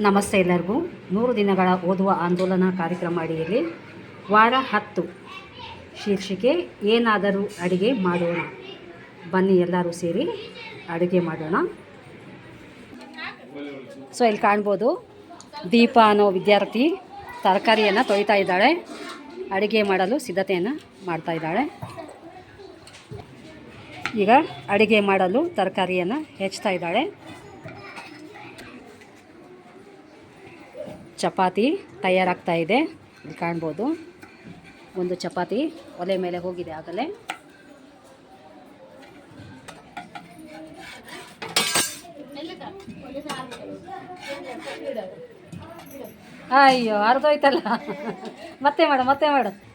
ನಮಸ್ತೆ ಎಲ್ಲರಿಗೂ. ನೂರು ದಿನಗಳ ಓದುವ ಆಂದೋಲನ ಕಾರ್ಯಕ್ರಮ ಅಡಿಯಲ್ಲಿ ವಾರ ಹತ್ತು ಶೀರ್ಷಿಕೆ, ಏನಾದರೂ ಅಡಿಗೆ ಮಾಡೋಣ. ಬನ್ನಿ ಎಲ್ಲರೂ ಸೇರಿ ಅಡುಗೆ ಮಾಡೋಣ. ಸೊ, ಇಲ್ಲಿ ಕಾಣ್ಬೋದು ದೀಪ ಅನ್ನೋ ವಿದ್ಯಾರ್ಥಿ ತರಕಾರಿಯನ್ನು ತೊಳಿತಾ ಇದ್ದಾಳೆ. ಅಡುಗೆ ಮಾಡಲು ಸಿದ್ಧತೆಯನ್ನು ಮಾಡ್ತಾ ಇದ್ದಾಳೆ. ಈಗ ಅಡುಗೆ ಮಾಡಲು ತರಕಾರಿಯನ್ನು ಹೆಚ್ತಾ ಇದ್ದಾಳೆ. ಚಪಾತಿ ತಯಾರಾಗ್ತಾ ಇದೆ. ಇಲ್ಲಿ ಕಾಣ್ಬೋದು. ಒಂದು ಚಪಾತಿ ಒಲೆ ಮೇಲೆ ಹೋಗಿದೆ ಆಗಲೇ. ಅಯ್ಯೋ, ಅರ್ಧೋಯ್ತಲ್ಲ. ಮತ್ತೆ ಮಾಡು ಮತ್ತೆ ಮಾಡು.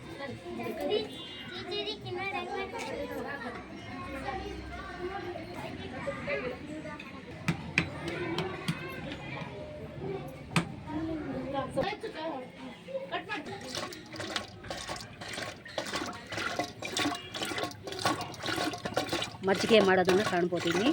ಮಜ್ಜಿಗೆ ಮಾಡೋದನ್ನು ಕಾಣ್ಬೋದು ಇಲ್ಲಿ.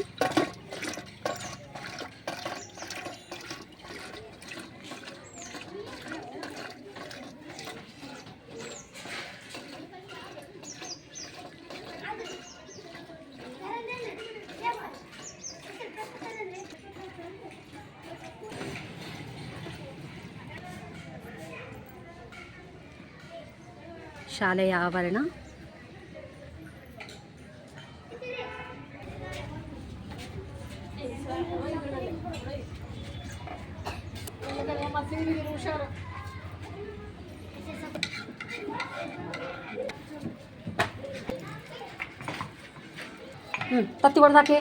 ಶಾಲೆಯ ಆವರಣ ಹ್ಞೂ ತತ್ತಿ ಹೊಡೆದು ಹಾಕಿ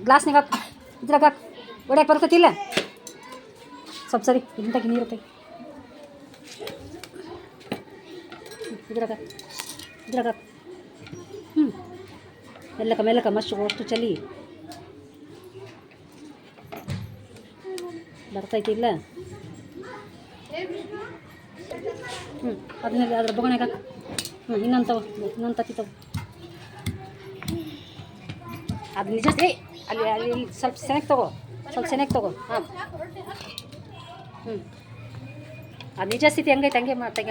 ಗ್ಲಾಸ್ನಾಗ ಹಾಕಿ ಇದ್ರಾಗ ಹಾಕಿ ಹೊಡ್ಯಕ್ಕೆ ಬರ್ತೈತಿ ಇಲ್ಲ ಸ್ವಲ್ಪ ಸರಿ ಇದನ್ನ ತೆಗಿ ನೀರು ತೆಗಿ ಇದ್ರಾಗ ಇದ್ರಾಗ. ಹ್ಞೂ ಮೆಲ್ಲಕ ಮೆಲ್ಲಕ ಮಸ್ತು ಅಷ್ಟು ಚಲಿ ಬರ್ತೈತಿ ಇಲ್ಲ? ಹ್ಞೂ ಅದನ್ನ ಅದ್ರ ಬೊಗಣೆಗೆ ಹಾಕು. ಹ್ಞೂ ಇನ್ನೊಂದು ತಗೋ, ಇನ್ನೊಂದು ತತ್ತಿ ತಗೋ. ಅದು ನಿಜ ಏ ಅಲ್ಲಿ ಅಲ್ಲಿ ಸ್ವಲ್ಪ ಸೆನೆಗೆ ತಗೋ, ಸ್ವಲ್ಪ ಸೆನೆಗೆ ತಗೋ. ಹಾಂ. ಹ್ಞೂ ಅದು ನಿಜ ಸ್ಥಿತಿ ಹೆಂಗೈತೆ, ಹಂಗೆ ಮಾ ತೆಗೆ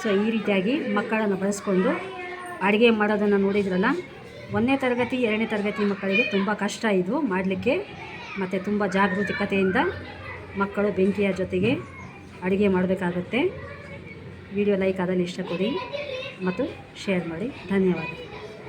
ಸೊ ಈ ರೀತಿಯಾಗಿ ಮಕ್ಕಳನ್ನು ಬಳಸ್ಕೊಂಡು ಅಡುಗೆ ಮಾಡೋದನ್ನು ನೋಡಿದ್ರಲ್ಲ, ಒಂದನೇ ತರಗತಿ, ಎರಡನೇ ತರಗತಿ ಮಕ್ಕಳಿಗೆ ತುಂಬ ಕಷ್ಟ ಇದು ಮಾಡಲಿಕ್ಕೆ ಮತ್ತು ತುಂಬ ಜಾಗೃತಿಕತೆಯಿಂದ ಮಕ್ಕಳು ಬೆಂಕಿಯ ಜೊತೆಗೆ ಅಡುಗೆ ಮಾಡಬೇಕಾಗುತ್ತೆ. ವಿಡಿಯೋ ಲೈಕ್ ಆದಲ್ಲಿ ಇಷ್ಟ ಕೊಡಿ ಮತ್ತು ಶೇರ್ ಮಾಡಿ. ಧನ್ಯವಾದ